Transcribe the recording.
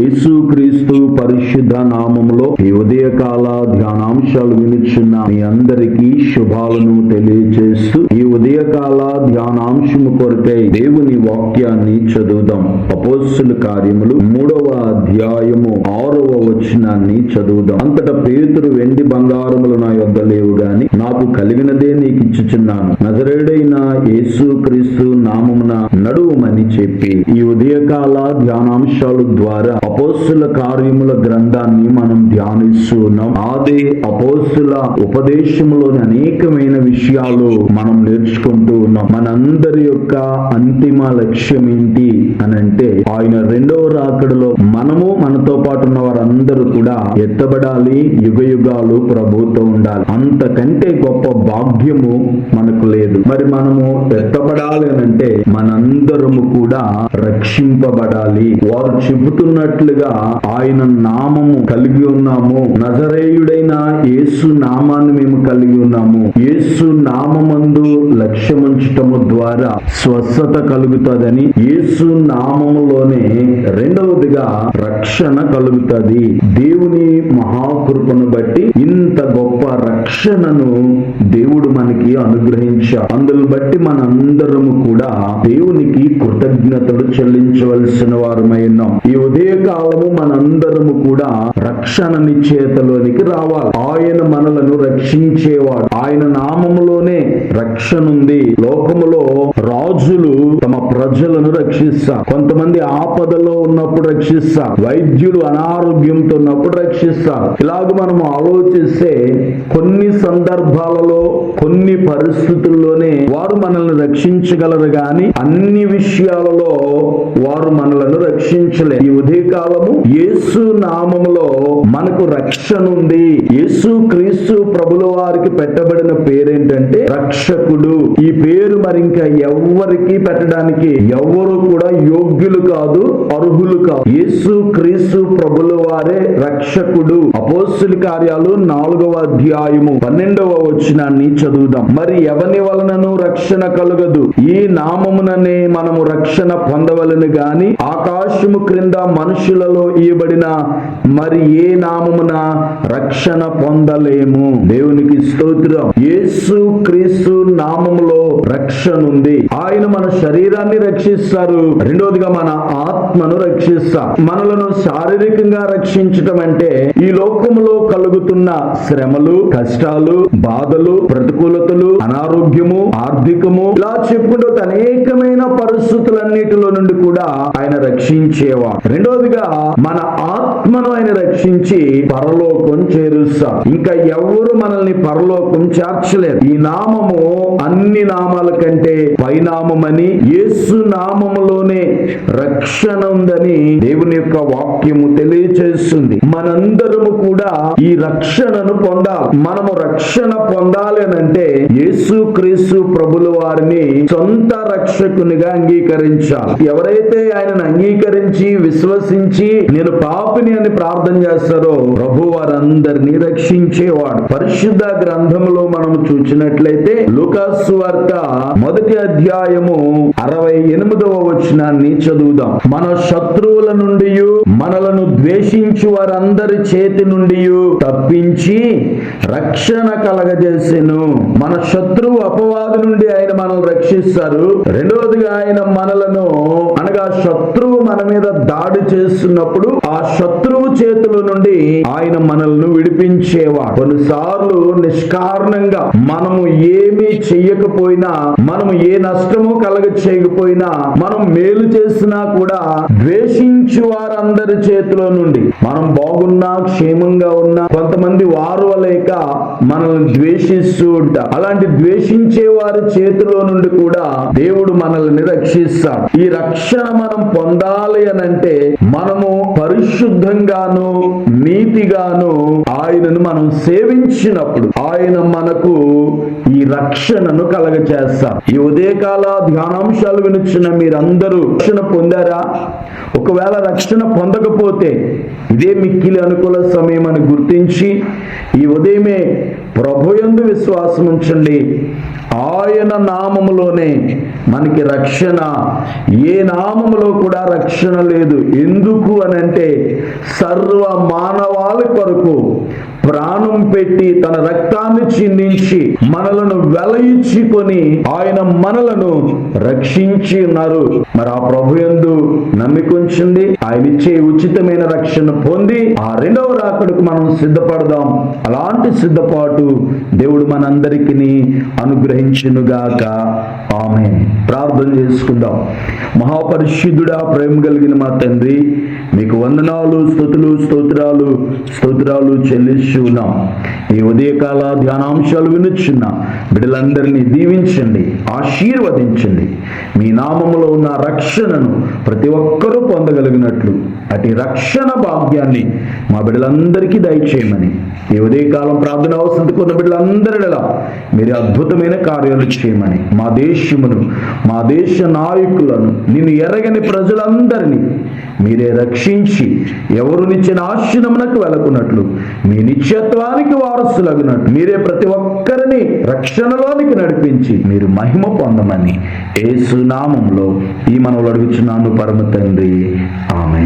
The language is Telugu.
యేసుక్రీస్తు పరిశుద్ధ నామములో ఈ ఉదయకాల ధ్యానాంశాలు వినిచున్న మీ అందరికీ శుభాలను తెలియజేస్తూ ఈ ఉదయకాల ధ్యానాంశము కొరకై దేవుని వాక్యాన్ని చదువుదాం. అపోస్సుల కార్యములు మూడవ అధ్యాయము ఆరవ వచనాన్ని చదువుదాం. అంతటా పేతురు వెండి బంగారములు నా యొద్ద లేవు గాని నాకు కలిగినదే నీకు ఇచ్చుచున్నాను. నజరేడైన యేసు క్రీస్తు నామమున నడువుమని చెప్పి ఈ ఉదయకాల ధ్యానాంశాలు ద్వారా అపోస్తుల కార్యములు గ్రంథాన్ని మనం ధ్యానిస్తూ ఉన్నాం ఆది అపోస్తుల ఉపదేశంలోని అనేకమైన విషయాలు మనం నేర్చుకుంటూ ఉన్నాం. మనందరి యొక్క అంతిమ లక్ష్యం ఏంటి అని అంటే ఆయన రెండవ రాకడలో మనము మనతో పాటు ఉన్న వారందరూ కూడా ఎత్తబడాలి యుగ యుగాలు ప్రభుత్వం ఉండాలి. అంతకంటే గొప్ప భాగ్యము మనకు లేదు. మరి మనము ఎత్తబడాలి అని అంటే మనందరము కూడా రక్షింపబడాలి. వారు చెబుతున్నట్లుగా ఆయన నామము కలిగి ఉన్నాము. నజరేయుడైన యేసు నామాన్ని మేము కలిగి ఉన్నాము. యేసు నామందు లక్ష్యముంచటము ద్వారా స్వస్థత కలుగుతుందని యేసు నామములోనే రెండవదిగా రక్షణ కలుగుతుంది. దేవుని మహాకృపను బట్టి ఇంత గొప్ప రక్షణను దేవుడు మనకి అనుగ్రహించాడు అందును బట్టి మనందరము కూడా దేవునికి కృతజ్ఞతలు చెల్లించవలసిన వారమై ఉన్నాం. ఈ ఉదయ కాలము మనందరము కూడా రక్షణ చేతలోనికి రావాలి. ఆయన మనలను రక్షించేవాడు. ఆయన నామములోనే రక్షణ ఉంది. లోకములో రాజులు తమ ప్రజలను రక్షిస్తారు. కొంతమంది ఆపదలో ఉన్నప్పుడు రక్షిస్తారు. వైద్యులు అనారోగ్యంతో ఉన్నప్పుడు రక్షిస్తారు. ఇలాగ మనం ఆలోచిస్తే కొన్ని సందర్భాలలో కొన్ని పరిస్థితుల్లోనే వారు మనల్ని రక్షించగలరు గాని అన్ని విషయాలలో వారు మనలను రక్షించలేరు. ఈ ఉదయకాలము యేసు నామములో మనకు రక్షణ ఉంది. యేసు క్రీస్తు ప్రభుల వారికి పెట్టబడిన పేరేంటంటే రక్షకుడు. ఈ పేరు మరి ఇంకా ఎవ్వరికి పెట్టడానికి ఎవ్వరు కూడా యోగ్యులు కాదు అర్హులు కాదు. యేసు క్రీస్తు ప్రభుల వారే రక్షకుడు. అపోస్తుల కార్యాలు నాలుగవ అధ్యాయము పన్నెండవ వచనాన్ని చదువుదాం. మరి ఎవని వలనను రక్షణ కలుగదు? ఈ నామముననే మనము రక్షణ పొందవలను గాని ఆకాశము క్రింద మనుషులలో ఇవ్వబడిన మరి ఏ నామమున రక్షణ పొందలేము? దేవునికి స్తోత్రం. యేసు క్రీస్తు నామములో రక్షణ ఉంది ఆయన మన శరీరాన్ని రక్షిస్తారు. రెండోదిగా మన ఆత్మను రక్షిస్తారు మనలను శారీరకంగా రక్షించటం అంటే ఈ లోకములో కలుగుతున్న శ్రమలు కష్టాలు బాధలు ప్రతికూలతలు అనారోగ్యము ఆర్థికము. ఇలా చెప్పుకుంటూ అనేకమైన పరిస్థితులన్నిటిలో నుండి కూడా ఆయన రక్షించేవాడు. రెండోదిగా మన ఆత్మను ఆయన రక్షించి పరలోకం చేరుస్తారు ఇంకా ఎవరు మనల్ని పరలోకం చేర్చలేదు. ఈ నామము అన్ని నామాల కంటే పైనామమని యేసు నామములోనే రక్షణ ఉందని దేవుని యొక్క వాక్యము తెలియచేస్తుంది. మనందరము కూడా ఈ రక్షణను పొందాలి. మనము రక్షణ పొందాలి అని అంటే యేసు క్రీస్తు ప్రభుల వారిని సొంత రక్షకునిగా అంగీకరించాలి. ఎవరైతే ఆయనను అంగీకరించి విశ్వసించి నేను పాపిని అని ప్రార్థన చేస్తారో ప్రభు వారందరినీ రక్షించేవాడు. పరిశుద్ధ గ్రంథంలో మనం చూసినట్లయితే లుకాసు వార్త మొదటి అధ్యాయము అరవై ఎనిమిదవ వచనాన్ని చదువుదాం. మన శత్రువుల నుండి మనలను ద్వేషించు వారందరి చేతి నుండి తప్పించి రక్షణ కలగజేసెను. మన శత్రువు అపవాదు నుండి ఆయన మనల్ని రక్షిస్తారు. రెండవదిగా ఆయన మనలను అనగా శత్రువు మన మీద దాడి చేస్తున్నప్పుడు ఆ శత్రువు చేతుల నుండి ఆయన మనల్ని విడిపించేవాడు. కొన్నిసార్లు నిష్కారణంగా మనము ఏమీ చెయ్యకపోయినా మనము ఏ నష్టము కలగ చేయకపోయినా మనం మేలు చేసినా కూడా ద్వేషించు వారందరి చేతిలో నుండి. మనం బాగున్నా క్షేమంగా ఉన్నా కొంతమంది వారు లేక మనల్ని ద్వేషిస్తూ ఉంటారు. అలాంటి ద్వేషించే వారి చేతిలో నుండి కూడా దేవుడు మనల్ని రక్షిస్తాడు. ఈ రక్షణ మనం పొందాలి అని అంటే మనము పరిశుద్ధంగాను నీతిగాను ఆయనను మనం సేవించినప్పుడు ఆయన మనకు ఈ రక్షణను కలగచేస్తాం. ఈ ఉదయకాల ధ్యానాంశాలు వినుచున్న మీరందరూ రక్షణ పొందారా? ఒకవేళ రక్షణ పొందకపోతే ఇదే మిక్కిలి అనుకూల సమయం అని గుర్తించి ఈ ఉదయమే ప్రభుయందు విశ్వాసం ఉంచండి ఆయన నామములోనే మనకి రక్షణ. ఏ నామములో కూడా రక్షణ లేదు. ఎందుకు అని అంటే సర్వ మానవాళి కొరకు ప్రాణం పెట్టి తన రక్తాన్ని చిందించి మనలను వెలయించుకొని ఆయన మనలను రక్షించి ఉన్నారు మరి ఆ ప్రభు ఎందు నమ్మికుంచింది ఆయన ఇచ్చే ఉచితమైన రక్షణ పొంది ఆ రెండవ రాకడకు మనం సిద్ధపడదాం. అలాంటి సిద్ధపాటు దేవుడు మనందరికీ అనుగ్రహించునుగాక. ఆమె ప్రార్థన చేసుకుందాం. మహాపరిశుద్ధుడా ప్రేమ కలిగిన మా తండ్రి మీకు వందనాలు స్థుతులు స్తోత్రాలు స్తోత్రాలు చెల్లిస్తూ ఉన్నాం ఈ ఉదయకాల ధ్యానాంశాలు వినుచున్న. బిడ్డలందరినీ దీవించండి ఆశీర్వదించండి. మీ నామములో ఉన్న రక్షణను ప్రతి ఒక్కరూ పొందగలిగినట్లు అటు రక్షణ భాగ్యాన్ని మా బిడ్డలందరికీ దయచేయమని ఈ ఉదయకాలం ప్రార్థన అవసరం బిడ్డలందరిలా మీరు అద్భుతమైన కార్యాలు చేయమని మా దేశమును మా దేశ నాయకులను నిన్ను ఎరగని ప్రజలందరినీ మీరే రక్ష రక్షించి ఎవరు నిచ్చిన ఆశ్రమనకు వెళకున్నట్లు మీ నిత్యత్వానికి వారసులగినట్లు మీరే ప్రతి ఒక్కరిని రక్షణలోనికి నడిపించి మీరు మహిమ పొందమని ఏసునామంలో ఈ మనవులు అడుగుచున్నాను పరమ తండ్రి. ఆమె